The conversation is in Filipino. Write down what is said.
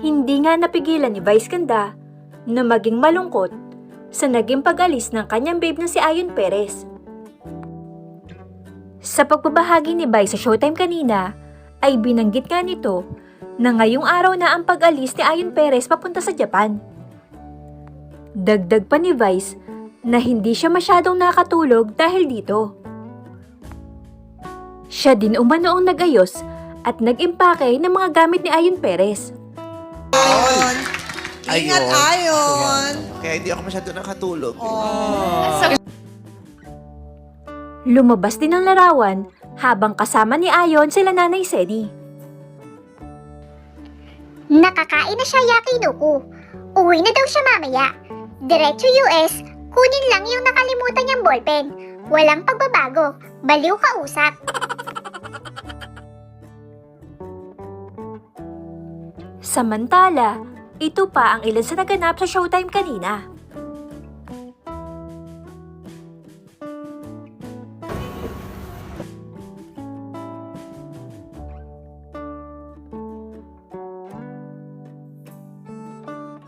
Hindi nga napigilan ni Vice Ganda na maging malungkot sa naging pag-alis ng kanyang babe na si Ayon Perez. Sa pagbabahagi ni Vice sa Showtime kanina, ay binanggit nga nito na ngayong araw na ang pag-alis ni Ayon Perez papunta sa Japan. Dagdag pa ni Vice na hindi siya masyadong nakatulog dahil dito. Siya din umanoong nagayos at nag-impake ng mga gamit ni Ayon Perez. Ayon. Ingat, Ayun. Ayon. Kaya hindi ako masyado nakatulog. Oh. Lumabas din ang larawan habang kasama ni Ayon sila Nanay Seni. Nakakain na siya Yakinuku. Uwi na daw siya mamaya. Diretso US, kunin lang yung nakalimutan niyang ballpen. Walang pagbabago. Baliw ka usap. Samantala, ito pa ang ilan sa naganap sa showtime kanina.